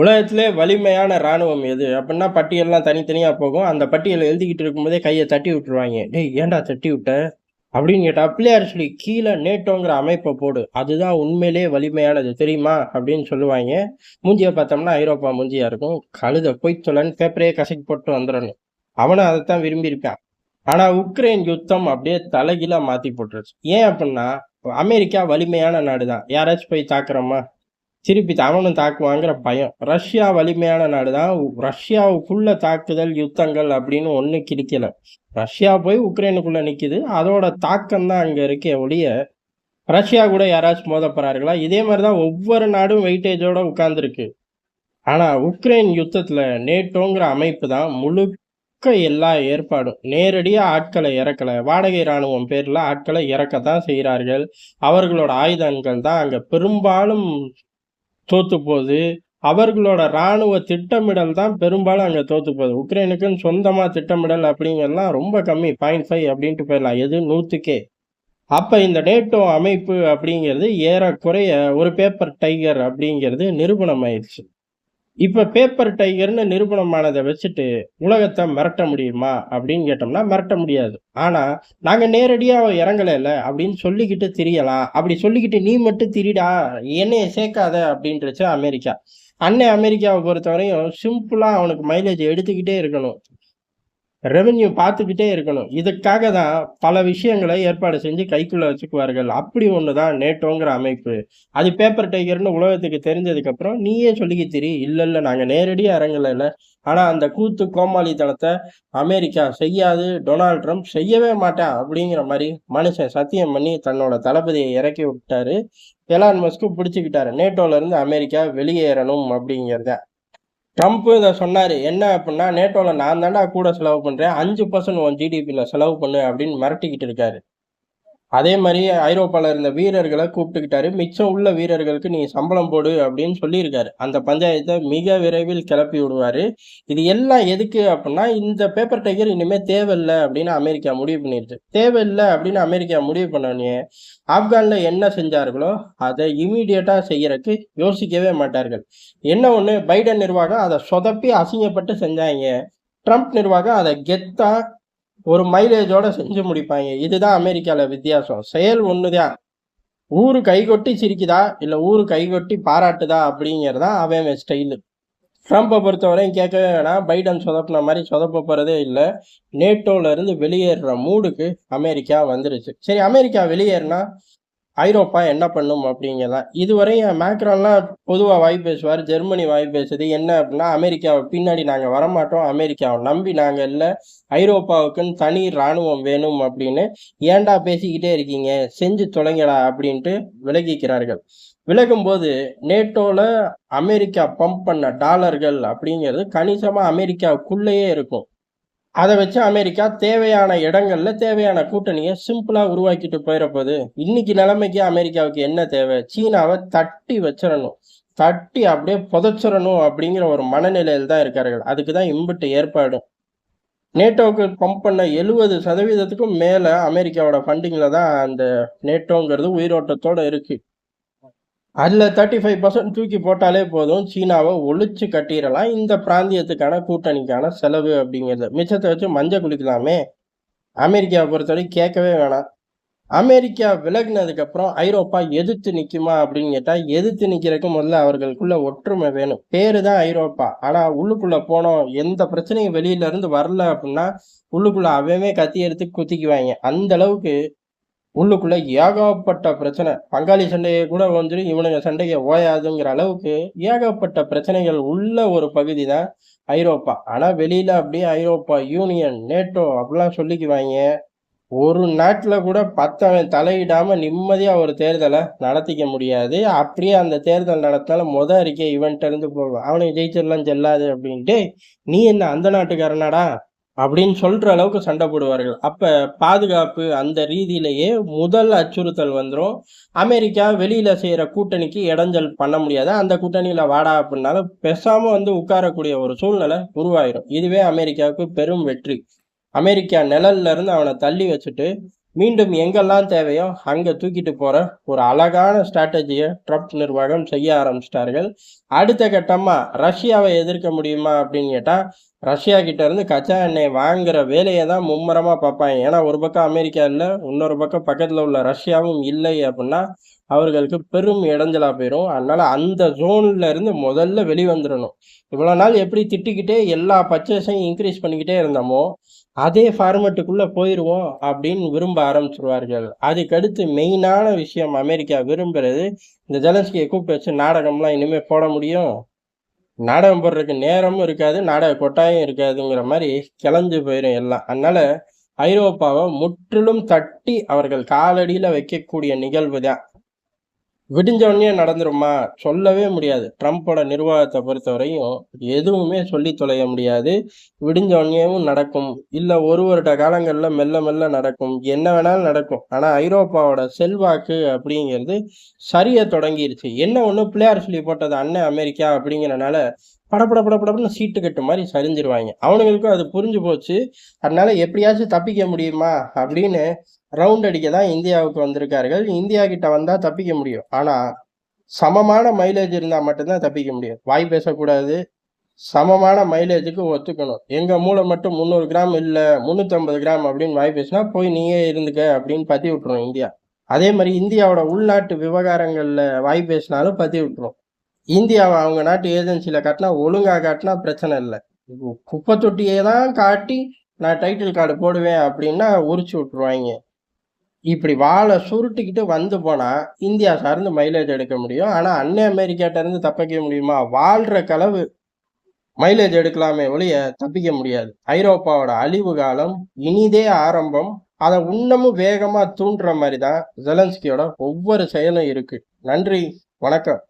உலகத்திலே வலிமையான ராணுவம் எது? அப்படின்னா பட்டியல்லாம் தனித்தனியாக போகும். அந்த பட்டியல் எழுதிக்கிட்டு இருக்கும்போதே கையை தட்டி விட்டுருவாங்க. டேய் ஏன்டா தட்டி விட்ட? அப்படின்னு கேட்டால் பிள்ளையார் சொல்லி கீழே நேட்டோங்கிற அமைப்பை போடு. அதுதான் உண்மையிலே வலிமையானது. தெரியுமா? அப்படின்னு சொல்லுவாங்க. மூஞ்சியை பார்த்தோம்னா ஐரோப்பா மூஞ்சியா இருக்கும். கழுத பொய்த்தொலன்னு பேப்பரையே கசக்கி போட்டு வந்துடணும். அவனும் அதைத்தான் விரும்பியிருக்கான். ஆனால் உக்ரைன் யுத்தம் அப்படியே தலைகீழாக மாற்றி போட்டுருச்சு. ஏன் அப்படின்னா அமெரிக்கா வலிமையான நாடு தான் யாராச்சும் போய் தாக்குறோமா? திருப்பி அவனும் தாக்குவாங்கிற பயம். ரஷ்யா வலிமையான நாடு தான் ரஷ்யாவுக்குள்ள தாக்குதல் யுத்தங்கள் அப்படின்னு ஒன்றும் கிடைக்கல ரஷ்யா போய் உக்ரைனுக்குள்ள நிற்கிது அதோட தாக்கம் தான் அங்கே இருக்க ஒழிய ரஷ்யா கூட யாராச்சும் மோதப்படுறார்களா இதே மாதிரி தான் ஒவ்வொரு நாடும் வெயிட்டேஜோட உட்கார்ந்துருக்கு. ஆனால் உக்ரைன் யுத்தத்தில் நேட்டோங்கிற அமைப்பு தான் முழுக்க எல்லா ஏற்பாடும். நேரடியாக ஆட்களை இறக்கல. வாடகை ராணுவம் பேரில் ஆட்களை இறக்க தான் செய்கிறார்கள். அவர்களோட ஆயுதங்கள் தான் அங்கே. பெரும்பாலும் தோத்து போகுது அவர்களோட ராணுவ திட்டமிடல் தான் பெரும்பாலும் அங்கே தோத்து போகுது உக்ரைனுக்குன்னு சொந்தமாக திட்டமிடல் அப்படிங்கிறதுலாம் ரொம்ப கம்மி. பாயிண்ட் ஃபைவ் அப்படின்ட்டு போயிடலாம். எது? நூற்றுக்கே அப்போ இந்த நேட்டோ அமைப்பு அப்படிங்கிறது ஏறக்குறைய ஒரு பேப்பர் டைகர் அப்படிங்கிறது நிரூபணம் ஆயிடுச்சு இப்போ பேப்பர் டைகர்னு நிரூபணமானதை வச்சுட்டு உலகத்தை மிரட்ட முடியுமா அப்படின்னு கேட்டோம்னா மிரட்ட முடியாது. ஆனால் நாங்கள் நேரடியாக இறங்கலைல்ல அப்படின்னு சொல்லிக்கிட்டு திரியலாம். அப்படி சொல்லிக்கிட்டு நீ மட்டும் திரிடா என்னைய சேர்க்காத அப்படின்றச்சு அமெரிக்கா. அன்னை அமெரிக்காவை பொறுத்தவரையும் சிம்பிளாக அவனுக்கு மைலேஜ் எடுத்துக்கிட்டே இருக்கணும். ரெவென்யூ பார்த்துக்கிட்டே இருக்கணும். இதுக்காக தான் பல விஷயங்களை ஏற்பாடு செஞ்சு கைக்குள்ளே வச்சுக்குவார்கள். அப்படி ஒன்று தான் நேட்டோங்கிற அமைப்பு. அது பேப்பர் டைகர்னு உலகத்துக்கு தெரிஞ்சதுக்கப்புறம் நீயே சொல்லிக்க தெரி இல்லை இல்லை நாங்கள் நேரடியாக இறங்கலைல்ல. ஆனால் அந்த கூத்து கோமாளித்தனத்தை அமெரிக்கா செய்யாது டொனால்ட் ட்ரம்ப் செய்யவே மாட்டேன் அப்படிங்கிற மாதிரி மனுஷன் சத்தியம் பண்ணி தன்னோட தளபதியை இறக்கி விட்டாரு. எலான் மஸ்க்கு பிடிச்சிக்கிட்டாரு. நேட்டோலேருந்து அமெரிக்கா வெளியேறணும் அப்படிங்கிறத. ட்ரம்ப் இதை சொன்னார். என்ன அப்படின்னா நேட்டோவில் நான் தாண்டா கூட செலவு பண்ணுறேன் அஞ்சு பர்சன்ட் உன் ஜிடிபியில் செலவு பண்ணு அப்படின்னு மிரட்டிக்கிட்டு இருக்காரு. அதே மாதிரி ஐரோப்பாவில் இருந்த வீரர்களை கூப்பிட்டுக்கிட்டாரு. மிச்சம் உள்ள வீரர்களுக்கு நீ சம்பளம் போடு அப்படின்னு சொல்லியிருக்காரு. அந்த பஞ்சாயத்தை மிக விரைவில் கிளப்பி விடுவார். இது எல்லாம் எதுக்கு அப்படின்னா இந்த பேப்பர் டைகர் இனிமேல் தேவையில்லை அப்படின்னு அமெரிக்கா முடிவு பண்ணிடுச்சு. தேவையில்லை அப்படின்னு அமெரிக்கா முடிவு பண்ணோடனே ஆப்கானில் என்ன செஞ்சார்களோ அதை இமீடியட்டாக செய்யறதுக்கு யோசிக்கவே மாட்டார்கள். என்ன ஒன்று பைடன் நிர்வாகம் அதை சொதப்பி அசிங்கப்பட்டு செஞ்சாங்க. ட்ரம்ப் நிர்வாகம் அதை கெத்தாக ஒரு மைலேஜோட செஞ்சு முடிப்பாங்க. இதுதான் அமெரிக்காவில் வித்தியாசம். செயல் ஒன்று தான் ஊர் கைகொட்டி சிரிக்குதா? இல்லை ஊர் கைகொட்டி பாராட்டுதா? அப்படிங்கிறதான் அவன் ஸ்டைலு ட்ரம்ப்பை பொறுத்தவரையும் கேட்கவே வேணாம். பைடன் சொதப்பின மாதிரி சொதப்ப போகிறதே இல்லை. நேட்டோவிலேருந்து வெளியேறுற மூடுக்கு அமெரிக்கா வந்துருச்சு. சரி அமெரிக்கா வெளியேறினா ஐரோப்பா என்ன பண்ணும் அப்படிங்கலாம் இதுவரையும் மேக்ரான்லாம் பொதுவாக வாய் பேசுவார் ஜெர்மனி வாய் பேசுது என்ன அப்படின்னா அமெரிக்காவை பின்னாடி நாங்கள் வரமாட்டோம் அமெரிக்காவை நம்பி நாங்கள் இல்லை ஐரோப்பாவுக்குன்னு தனி இராணுவம் வேணும் அப்படின்னு ஏன்டா பேசிக்கிட்டே இருக்கீங்க செஞ்சு தொலைங்கடா அப்படின்ட்டு விலகிக்கிறார்கள். விலகும்போது நேட்டோவில் அமெரிக்கா பம்ப் பண்ண டாலர்கள் அப்படிங்கிறது கணிசமாக அமெரிக்காவுக்குள்ளேயே இருக்கும். அதை வச்சு அமெரிக்கா தேவையான இடங்கள்ல தேவையான கூட்டணியை சிம்பிளா உருவாக்கிட்டு போயிடப்போகுது இன்னைக்கு நிலைமைக்கு அமெரிக்காவுக்கு என்ன தேவை? சீனாவை தட்டி வச்சிடணும். தட்டி அப்படியே புதைச்சிடணும் அப்படிங்கிற ஒரு மனநிலையில் தான் இருக்கார்கள் அதுக்கு தான் இம்பிட்டு ஏற்பாடு. நேட்டோவுக்கு பம்ப் பண்ண எழுபது சதவீதத்துக்கும் மேலே அமெரிக்காவோட ஃபண்டிங்கில் தான் அந்த நேட்டோங்கிறது உயிரோட்டத்தோட இருக்குது அதில் தேர்ட்டி ஃபைவ் பர்சன்ட் தூக்கி போட்டாலே போதும். சீனாவை ஒழிச்சு கட்டிடலாம். இந்த பிராந்தியத்துக்கான கூட்டணிக்கான செலவு அப்படிங்கிறது. மிச்சத்தை வச்சு மஞ்சள் குளிக்கலாமே. அமெரிக்காவை பொறுத்தவரைக்கும் கேட்கவே வேணாம். அமெரிக்கா விலகினதுக்கப்புறம் ஐரோப்பா எதிர்த்து நிற்குமா அப்படின்னு கேட்டால் எதிர்த்து நிற்கிறதுக்கு முதல்ல அவர்களுக்குள்ள ஒற்றுமை வேணும். பேர் தான் ஐரோப்பா. ஆனால் உள்ளுக்குள்ளே போனோம். எந்த பிரச்சனையும் வெளியிலேருந்து வரல அப்படின்னா உள்ளுக்குள்ளே அவவே கத்தி எடுத்து குத்திக்குவாங்க. அந்த அளவுக்கு உள்ளுக்குள்ள ஏகப்பட்ட பிரச்சனை. பங்காளி சண்டையை கூட வந்துட்டு இவனுங்க சண்டையை ஓயாதுங்கிற அளவுக்கு ஏகப்பட்ட பிரச்சனைகள் உள்ள ஒரு பகுதி தான் ஐரோப்பா. ஆனா வெளியில அப்படியே ஐரோப்பா யூனியன் நேட்டோ அப்படிலாம் சொல்லிக்குவாங்க. ஒரு நாட்டில் கூட பத்தவன் தலையிடாம நிம்மதியாக ஒரு தேர்தலை நடத்திக்க முடியாது. அப்படியே அந்த தேர்தல் நடத்தினாலும் முத அறிக்கை இவன்ட்ட இருந்து போகும். அவனுக்கு ஜெயிச்சிடலாம் செல்லாது அப்படின்ட்டு நீ என்ன அந்த நாட்டுக்காரனாடா? அப்படின்னு சொல்கிற அளவுக்கு சண்டை போடுவார்கள். அப்போ பாதுகாப்பு அந்த ரீதியிலேயே முதல் அச்சுறுத்தல் வந்துடும் அமெரிக்கா வெளியில் செய்கிற கூட்டணிக்கு இடைஞ்சல் பண்ண முடியாது. அந்த கூட்டணியில் வாடா அப்படின்னாலும் பெசாமல் வந்து உட்காரக்கூடிய ஒரு சூழ்நிலை உருவாயிரும். இதுவே அமெரிக்காவுக்கு பெரும் வெற்றி. அமெரிக்கா நிழல்ல இருந்து அவனை தள்ளி வச்சுட்டு மீண்டும் எங்கெல்லாம் தேவையோ அங்கே தூக்கிட்டு போகிற ஒரு அழகான ஸ்ட்ராட்டஜியை ட்ரம்ப் நிர்வாகம் செய்ய ஆரம்பிச்சிட்டார்கள். அடுத்த கட்டமாக ரஷ்யாவை எதிர்க்க முடியுமா அப்படின்னு கேட்டால் ரஷ்யா கிட்ட இருந்து கச்சா எண்ணெய் வாங்குற வேலையை தான் மும்முரமாக பார்ப்பாங்க. ஏன்னா ஒரு பக்கம் அமெரிக்கா இல்லை இன்னொரு பக்கம் பக்கத்தில் உள்ள ரஷ்யாவும் இல்லை அப்படின்னா அவர்களுக்கு பெரும் இடைஞ்சலாக போயிடும் அதனால் அந்த ஜோன்ல இருந்து முதல்ல வெளிவந்துடணும் இவ்வளோ நாள் எப்படி திட்டிக்கிட்டே எல்லா பர்ச்சேஸையும் இன்க்ரீஸ் பண்ணிக்கிட்டே இருந்தோமோ அதே ஃபார்மெட்டுக்குள்ளே போயிடுவோம் அப்படின்னு விரும்ப ஆரம்பிச்சிருவார்கள். அதுக்கடுத்து மெயினான விஷயம் அமெரிக்கா விரும்புறது இந்த ஜெலன்ஸ்கியை கூப்பிட்டு வச்சு நாடகம்லாம் இனிமேல் போட முடியும். நாடகம் போடுறதுக்கு நேரமும் இருக்காது நாடக கொட்டாயம் இருக்காதுங்கிற மாதிரி கிளஞ்சு போயிடும் எல்லாம். அதனால ஐரோப்பாவை முற்றிலும் தட்டி அவர்கள் காலடியில் வைக்கக்கூடிய நிகழ்வு தான். விடிஞ்சோடனே நடந்துருமா சொல்லவே முடியாது. ட்ரம்ப்போட நிர்வாகத்தை பொறுத்தவரையும் எதுவுமே சொல்லி தொலைய முடியாது. விடிஞ்சோடனேவும் நடக்கும். இல்லை ஒரு வருட காலங்களில் மெல்ல மெல்ல நடக்கும். என்ன வேணாலும் நடக்கும். ஆனால் ஐரோப்பாவோட செல்வாக்கு அப்படிங்கிறது சரிய தொடங்கிருச்சு. என்ன ஒன்று பிள்ளையார் சொல்லி போட்டது அண்ணன் அமெரிக்கா அப்படிங்கிறனால படப்பட படப்படன்னு சீட்டு கட்டு மாதிரி சரிஞ்சிருவாங்க. அவனுங்களுக்கும் அது புரிஞ்சு போச்சு. அதனால எப்படியாச்சும் தப்பிக்க முடியுமா? அப்படின்னு ரவுண்ட் அடிக்க தான் இந்தியாவுக்கு வந்திருக்கார்கள். இந்தியா கிட்ட வந்தா தப்பிக்க முடியும். ஆனா சமமான மைலேஜ் இருந்தால் மட்டும்தான் தப்பிக்க முடியும். வாய் பேசக்கூடாது. சமமான மைலேஜுக்கு ஒத்துக்கணும். எங்கள் மூளை மட்டும் முந்நூறு கிராம் இல்லை முந்நூற்றம்பது கிராம் அப்படின்னு வாய் பேசினா போய் நீயே இருந்துக்க அப்படின்னு பத்தி விட்டுரும் இந்தியா. அதே மாதிரி இந்தியாவோட உள்நாட்டு விவகாரங்களில் வாய் பேசினாலும் பத்தி விட்டுரும். இந்தியாவை அவங்க நாட்டு ஏஜென்சியில் காட்டினா ஒழுங்காக காட்டினா பிரச்சனை இல்லை. குப்பை தொட்டியை தான் காட்டி நான் டைட்டில் கார்டு போடுவேன் அப்படின்னா உரிச்சு விட்ருவாங்க இப்படி வாழை சுருட்டிக்கிட்டு வந்து போனால் இந்தியா சார்ந்து மைலேஜ் எடுக்க முடியும். ஆனால் அன்னை அமெரிக்காட்ட இருந்து தப்பிக்க முடியுமா? வாழ்கிற களவு மைலேஜ் எடுக்கலாமே ஒழிய தப்பிக்க முடியாது. ஐரோப்பாவோட அழிவு காலம் இனிதே ஆரம்பம். அதை இன்னமும் வேகமாக தூண்டுற மாதிரி தான் ஜெலன்ஸ்கியோட ஒவ்வொரு செயலும் இருக்கு. நன்றி வணக்கம்.